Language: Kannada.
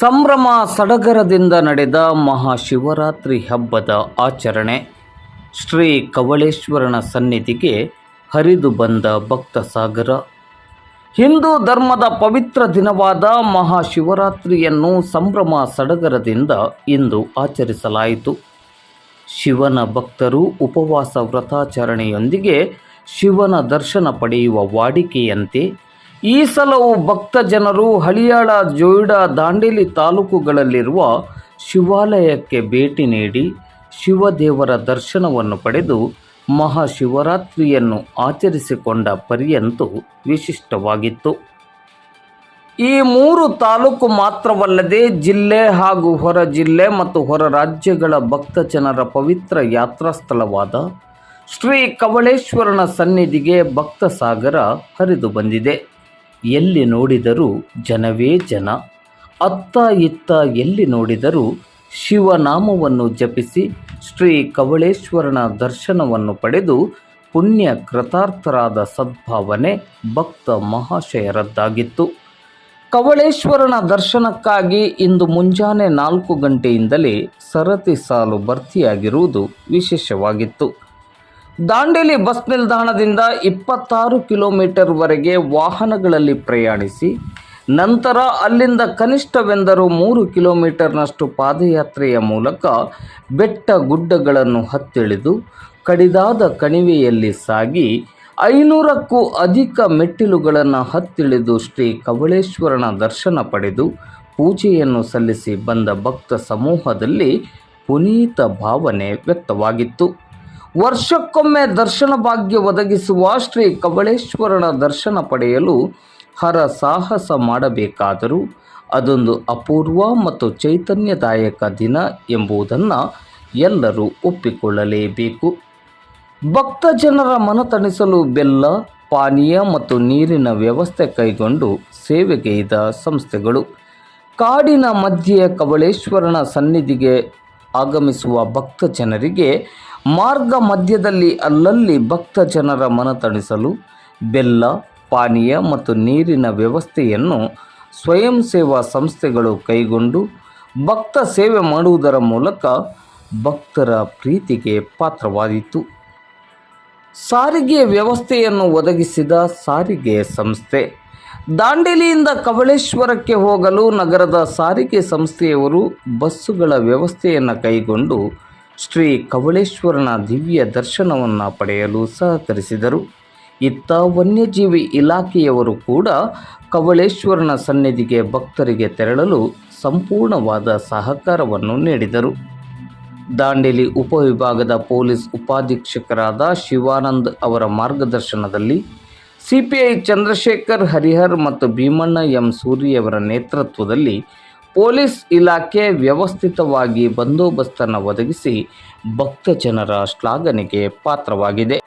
ಸಂಭ್ರಮ ಸಡಗರದಿಂದ ನಡೆದ ಮಹಾಶಿವರಾತ್ರಿ ಹಬ್ಬದ ಆಚರಣೆ ಶ್ರೀ ಕವಳೇಶ್ವರನ ಸನ್ನಿಧಿಗೆ ಹರಿದು ಬಂದ ಭಕ್ತ ಸಾಗರ ಹಿಂದೂ ಧರ್ಮದ ಪವಿತ್ರ ದಿನವಾದ ಮಹಾಶಿವರಾತ್ರಿಯನ್ನು ಸಂಭ್ರಮ ಸಡಗರದಿಂದ ಇಂದು ಆಚರಿಸಲಾಯಿತು. ಶಿವನ ಭಕ್ತರು ಉಪವಾಸ ವ್ರತಾಚರಣೆಯೊಂದಿಗೆ ಶಿವನ ದರ್ಶನ ಪಡೆಯುವ ವಾಡಿಕೆಯಂತೆ ಈ ಸಲವು ಭಕ್ತ ಜನರು ಹಳಿಯಾಳ ಜೋಯಿಡ ದಾಂಡೇಲಿ ತಾಲೂಕುಗಳಲ್ಲಿರುವ ಶಿವಾಲಯಕ್ಕೆ ಭೇಟಿ ನೀಡಿ ಶಿವದೇವರ ದರ್ಶನವನ್ನು ಪಡೆದು ಮಹಾಶಿವರಾತ್ರಿಯನ್ನು ಆಚರಿಸಿಕೊಂಡ ಪರ್ಯಂತು ವಿಶಿಷ್ಟವಾಗಿತ್ತು. ಈ ಮೂರು ತಾಲೂಕು ಮಾತ್ರವಲ್ಲದೆ ಜಿಲ್ಲೆ ಹಾಗೂ ಹೊರ ಜಿಲ್ಲೆ ಮತ್ತು ಹೊರ ರಾಜ್ಯಗಳ ಭಕ್ತ ಜನರ ಪವಿತ್ರ ಯಾತ್ರಾ ಸ್ಥಳವಾದ ಶ್ರೀ ಕವಳೇಶ್ವರನ ಸನ್ನಿಧಿಗೆ ಭಕ್ತ ಸಾಗರ ಹರಿದು ಬಂದಿದೆ. ಎಲ್ಲಿ ನೋಡಿದರೂ ಜನವೇ ಜನ. ಅತ್ತ ಇತ್ತ ಎಲ್ಲಿ ನೋಡಿದರೂ ಶಿವನಾಮವನ್ನು ಜಪಿಸಿ ಶ್ರೀ ಕವಳೇಶ್ವರನ ದರ್ಶನವನ್ನು ಪಡೆದು ಪುಣ್ಯ ಕೃತಾರ್ಥರಾದ ಸದ್ಭಾವನೆ ಭಕ್ತ ಮಹಾಶಯರದ್ದಾಗಿತ್ತು. ಕವಳೇಶ್ವರನ ದರ್ಶನಕ್ಕಾಗಿ ಇಂದು ಮುಂಜಾನೆ ನಾಲ್ಕು ಗಂಟೆಯಿಂದಲೇ ಸರತಿ ಸಾಲು ಭರ್ತಿಯಾಗಿರುವುದು ವಿಶೇಷವಾಗಿತ್ತು. ದಾಂಡೇಲಿ ಬಸ್ ನಿಲ್ದಾಣದಿಂದ ಇಪ್ಪತ್ತಾರು ಕಿಲೋಮೀಟರ್ವರೆಗೆ ವಾಹನಗಳಲ್ಲಿ ಪ್ರಯಾಣಿಸಿ, ನಂತರ ಅಲ್ಲಿಂದ ಕನಿಷ್ಠವೆಂದರೂ ಮೂರು ಕಿಲೋಮೀಟರ್ನಷ್ಟು ಪಾದಯಾತ್ರೆಯ ಮೂಲಕ ಬೆಟ್ಟ ಗುಡ್ಡಗಳನ್ನು ಹತ್ತಿಳಿದು, ಕಡಿದಾದ ಕಣಿವೆಯಲ್ಲಿ ಸಾಗಿ ಐನೂರಕ್ಕೂ ಅಧಿಕ ಮೆಟ್ಟಿಲುಗಳನ್ನು ಹತ್ತಿಳಿದು ಶ್ರೀ ಕವಳೇಶ್ವರನ ದರ್ಶನ ಪಡೆದು ಪೂಜೆಯನ್ನು ಸಲ್ಲಿಸಿ ಬಂದ ಭಕ್ತ ಸಮೂಹದಲ್ಲಿ ಪುನೀತ ಭಾವನೆ ವ್ಯಕ್ತವಾಗಿತ್ತು. ವರ್ಷಕ್ಕೊಮ್ಮೆ ದರ್ಶನ ಭಾಗ್ಯ ಒದಗಿಸುವ ಶ್ರೀ ಕಬಳೇಶ್ವರನ ದರ್ಶನ ಪಡೆಯಲು ಹರ ಸಾಹಸ ಮಾಡಬೇಕಾದರೂ ಅದೊಂದು ಅಪೂರ್ವ ಮತ್ತು ಚೈತನ್ಯದಾಯಕ ದಿನ ಎಂಬುದನ್ನು ಎಲ್ಲರೂ ಒಪ್ಪಿಕೊಳ್ಳಲೇಬೇಕು. ಭಕ್ತ ಜನರ ಮನತಣಿಸಲು ಬೆಲ್ಲ, ಪಾನೀಯ ಮತ್ತು ನೀರಿನ ವ್ಯವಸ್ಥೆ ಕೈಗೊಂಡು ಸೇವೆಗೈದ ಸಂಸ್ಥೆಗಳು. ಕಾಡಿನ ಮಧ್ಯೆ ಕಬಳೇಶ್ವರನ ಸನ್ನಿಧಿಗೆ ಆಗಮಿಸುವ ಭಕ್ತ ಜನರಿಗೆ ಮಾರ್ಗ ಮಧ್ಯದಲ್ಲಿ ಅಲ್ಲಲ್ಲಿ ಭಕ್ತ ಜನರ ಮನತಣಿಸಲು ಬೆಲ್ಲ, ಪಾನೀಯ ಮತ್ತು ನೀರಿನ ವ್ಯವಸ್ಥೆಯನ್ನು ಸ್ವಯಂ ಸೇವಾ ಸಂಸ್ಥೆಗಳು ಕೈಗೊಂಡು ಭಕ್ತ ಸೇವೆ ಮಾಡುವುದರ ಮೂಲಕ ಭಕ್ತರ ಪ್ರೀತಿಗೆ ಪಾತ್ರವಾದೀತು. ಸಾರಿಗೆ ವ್ಯವಸ್ಥೆಯನ್ನು ಒದಗಿಸಿದ ಸಾರಿಗೆ ಸಂಸ್ಥೆ ದಾಂಡೇಲಿಯಿಂದ ಕವಳೇಶ್ವರಕ್ಕೆ ಹೋಗಲು ನಗರದ ಸಾರಿಗೆ ಸಂಸ್ಥೆಯವರು ಬಸ್ಸುಗಳ ವ್ಯವಸ್ಥೆಯನ್ನು ಕೈಗೊಂಡು ಶ್ರೀ ಕವಳೇಶ್ವರನ ದಿವ್ಯ ದರ್ಶನವನ್ನು ಪಡೆಯಲು ಸಹಕರಿಸಿದರು. ಇತ್ತ ವನ್ಯಜೀವಿ ಇಲಾಖೆಯವರು ಕೂಡ ಕವಳೇಶ್ವರನ ಸನ್ನಿಧಿಗೆ ಭಕ್ತರಿಗೆ ತೆರಳಲು ಸಂಪೂರ್ಣವಾದ ಸಹಕಾರವನ್ನು ನೀಡಿದರು. ದಾಂಡೇಲಿ ಉಪವಿಭಾಗದ ಪೊಲೀಸ್ ಉಪಾಧೀಕ್ಷಕರಾದ ಶಿವಾನಂದ್ ಅವರ ಮಾರ್ಗದರ್ಶನದಲ್ಲಿ ಸಿಪಿಐ ಚಂದ್ರಶೇಖರ್, ಹರಿಹರ್ ಮತ್ತು ಭೀಮಣ್ಣ ಎಂ ಸೂರಿಯವರ ನೇತೃತ್ವದಲ್ಲಿ ಪೊಲೀಸ್ ಇಲಾಖೆ ವ್ಯವಸ್ಥಿತವಾಗಿ ಬಂದೋಬಸ್ತನ್ನು ಒದಗಿಸಿ ಭಕ್ತ ಜನರ ಶ್ಲಾಘನೆಗೆ ಪಾತ್ರವಾಗಿದೆ.